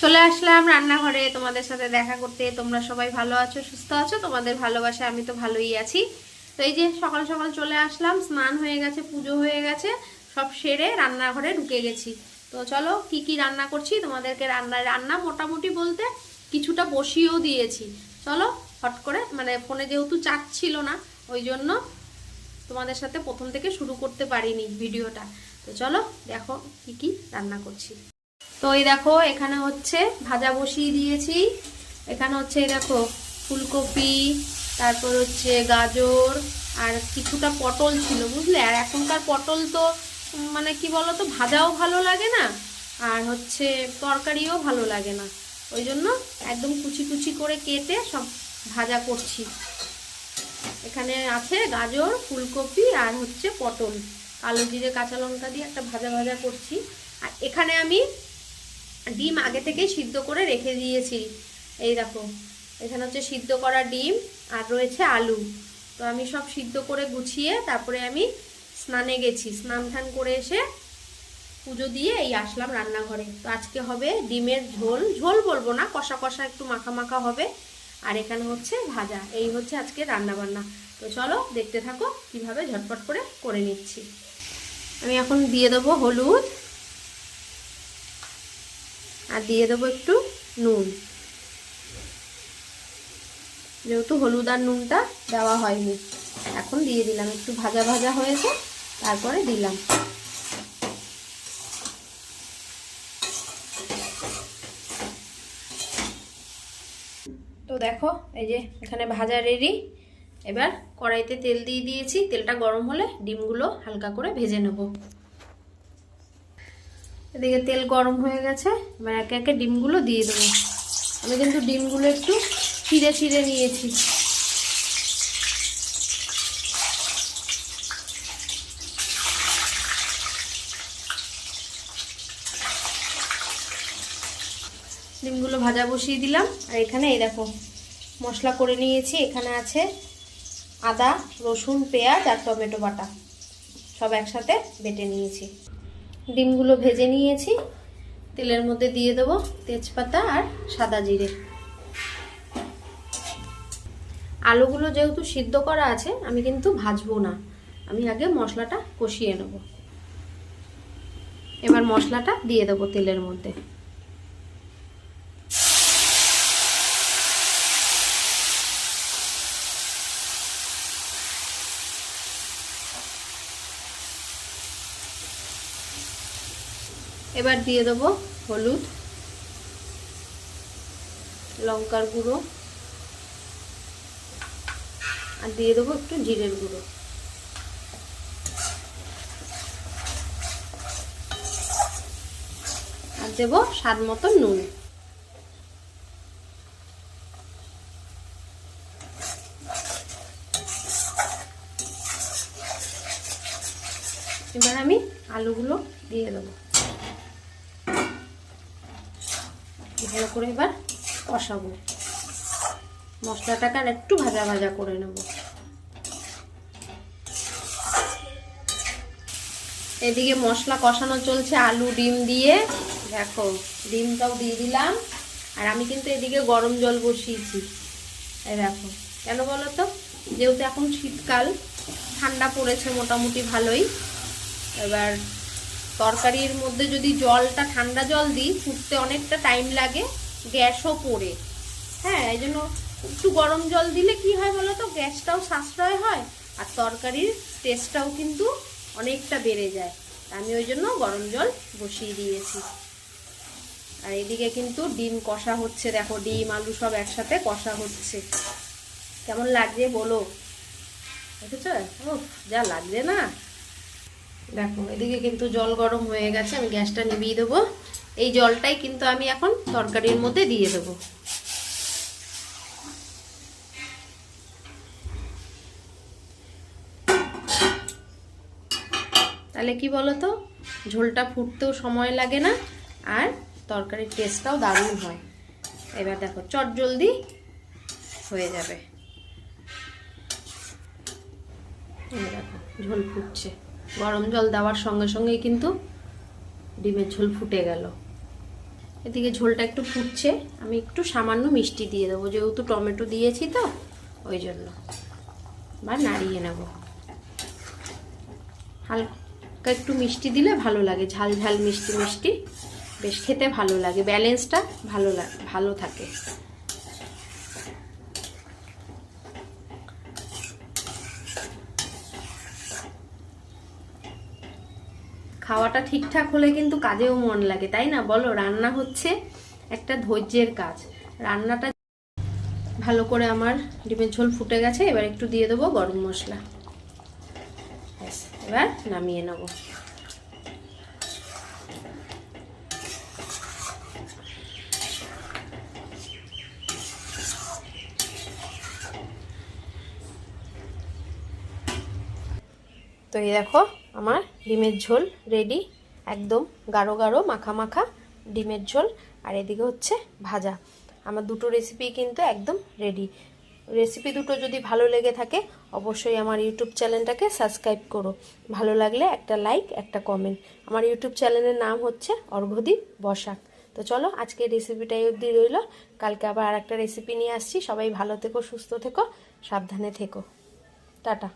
চলে আসলাম রান্নাঘরে, তোমাদের সাথে দেখা করতে। তোমরা সবাই ভালো আছো, সুস্থ আছো? তোমাদের ভালোবাসা আমি তো ভালোই আছি। তো এই যে সকাল সকাল চলে আসলাম, স্নান হয়ে গেছে, পুজো হয়ে গেছে, সব সেরে রান্নাঘরে ঢুকে গেছি। তো চলো, কি কি রান্না করছি? তোমাদেরকে রান্না রান্না মোটামুটি বলতে কিছুটা বসিয়েও দিয়েছি। চলো, হট করে মানে ফোনে যেহেতু চার্জ ছিল না, ওই জন্য তোমাদের সাথে প্রথম থেকে শুরু করতে পারিনি ভিডিওটা। তো চলো, দেখো কি কি রান্না করছি। তো এই দেখো, এখানে হচ্ছে ভাজা বসিয়ে দিয়েছি। এখানে হচ্ছে এই দেখো, ফুলকপি, তারপর হচ্ছে গাজর, আর কিছুটা পটল ছিল, বুঝলে? আর এখনকার পটল তো মানে কি বলো তো ভাজাও ভালো লাগে না, আর হচ্ছে তরকারিও ভালো লাগে না। ওই জন্য একদম কুচি কুচি করে কেটে সব ভাজা করছি। এখানে আছে গাজর, ফুলকপি, আর হচ্ছে পটল। কালো জিরে, কাঁচা লঙ্কা দিয়ে একটা ভাজা ভাজা করছি। আর এখানে আমি আগে থেকেই সিদ্ধ করে রেখে দিয়েছি। এই দেখো, এখানে হচ্ছে সিদ্ধ করা ডিম আর রয়েছে আলু। তো আমি সব সিদ্ধ করে গুছিয়ে তারপরে আমি স্নানে গেছি। স্নান টান করে এসে পুজো দিয়ে এই আসলাম রান্নাঘরে। তো আজকে হবে ডিমের ঝোল। ঝোল বলব না, কষা কষা একটু মাখা মাখা হবে। আর এখানে হচ্ছে ভাজা। এই হচ্ছে আজকে রান্না বান্না। তো চলো দেখতে থাকো কীভাবে ঝটপট করে করে নিচ্ছি। আমি এখন দিয়ে দেবো হলুদ। আর দিয়ে দেবো একটু নুন। যেহেতু হলুদ আর নুনটা দেওয়া হয়নি, এখন দিয়ে দিলাম। একটু ভাজা ভাজা হয়েছে, তারপরে দিলাম। তো দেখো, এই যে এখানে ভাজা রেডি এবার কড়াইতে তেল দিয়ে দিয়েছি। তেলটা গরম হলে ডিমগুলো হালকা করে ভেজে নেব। এদিকে তেল গরম হয়ে গেছে, এবার একে একে ডিমগুলো দিয়ে দেবো। আমি কিন্তু ডিমগুলো একটু ছিঁড়ে ছিঁড়ে নিয়েছি। ডিমগুলো ভাজা বসিয়ে দিলাম, আর এখানে এই দেখো, মশলা করে নিয়েছি। এখানে আছে আদা, রসুন, পেঁয়াজ আর টমেটো বাটা। সব একসাথে বেটে নিয়েছি। ডিমগুলো ভেজে নিয়েছি। তেলের মধ্যে দিয়ে দেবো তেজপাতা আর সাদা জিরে। আলুগুলো যেহেতু সিদ্ধ করা আছে, আমি কিন্তু ভাজবো না। আমি আগে মশলাটা কষিয়ে নেব। এবার মশলাটা দিয়ে দেবো তেলের মধ্যে। এবার দিয়ে দেবো হলুদ, লঙ্কার গুঁড়ো, আর দিয়ে দেবো একটু জিরের গুঁড়ো। আর দেবো স্বাদ মতো নুন। এবার আমি আলুগুলো দিয়ে দেবো। ভালো করে এবার কষাবো। মশলাটাকে আর একটু ভাজা ভাজা করে নেব। এদিকে মশলা কষানো চলছে আলু, ডিম দিয়ে। দেখো, ডিমটাও দিয়ে দিলাম। আর আমি কিন্তু এদিকে গরম জল বসিয়েছি। দেখো, কেন বলো তো যেহেতু এখন শীতকাল, ঠান্ডা পড়েছে মোটামুটি ভালোই। এবার তরকারির মধ্যে যদি জলটা, ঠান্ডা জল দিই, ফুটতে অনেকটা টাইম লাগে, গ্যাসও পড়ে। হ্যাঁ এই জন্য একটু গরম জল দিলে কি হয় বলো তো? গ্যাসটাও সাশ্রয় হয়, আর তরকারির টেস্টটাও কিন্তু অনেকটা বেড়ে যায়। আমি ওই জন্য গরম জল বসিয়ে দিয়েছি। আর এদিকে কিন্তু ডিম কষা হচ্ছে। দেখো, ডিম, আলু সব একসাথে কষা হচ্ছে। কেমন লাগছে বলো? দেখেছ? ও যা লাগছে না। দেখো, এদিকে কিন্তু জল গরম হয়ে গেছে, আমি গ্যাসটা নিভিয়ে দেবো। এই জলটাই কিন্তু আমি এখন তরকারির মধ্যে দিয়ে দেবো। তাহলে কি বলো তো ঝোলটা ফুটতেও সময় লাগে না, আর তরকারির টেস্টটাও দারুণ হয়। এবার দেখো, চট জলদি হয়ে যাবে। দেখো, ঝোল ফুটছে। গরম জল দেওয়ার সঙ্গে সঙ্গেই কিন্তু ডিমের ঝোল ফুটে গেল। এদিকে ঝোলটা একটু ফুটছে, আমি একটু সামান্য মিষ্টি দিয়ে দেবো, যেহেতু টমেটো দিয়েছি তো, ওই জন্য। বা নাড়িয়ে নেব। হালকা একটু মিষ্টি দিলে ভালো লাগে, ঝাল ঝাল মিষ্টি মিষ্টি, বেশ খেতে ভালো লাগে, ব্যালেন্সটা ভালো লাগে ভালো থাকে। খাওয়াটা ঠিকঠাক হলে কিন্তু কাজেও মন লাগে, তাই না? বলো, রান্না হচ্ছে একটা ধৈর্যের কাজ। রান্নাটা ভালো করে আমার ডিমের ঝোল ফুটে গেছে, এবার একটু দিয়ে দেবো গরম মশলা। এবার নামিয়ে নেব। এই দেখো, আমার ডিমের ঝোল রেডি একদম গাঢ় গাঢ়, মাখা মাখা ডিমের ঝোল। আর এদিকে হচ্ছে ভাজা। আমার দুটো রেসিপি কিন্তু একদম রেডি রেসিপি দুটো যদি ভালো লেগে থাকে, অবশ্যই আমার ইউটিউব চ্যানেলটাকে সাবস্ক্রাইব করো। ভালো লাগলে একটা লাইক একটা কমেন্ট আমার ইউটিউব চ্যানেলের নাম হচ্ছে অর্ঘদীপ বসাক। তো চলো, আজকে রেসিপিটাই অবধি রইল। কালকে আবার আর একটা রেসিপি নিয়ে আসছি। সবাই ভালো থেকো, সুস্থ থেকো, সাবধানে থেকো। টাটা।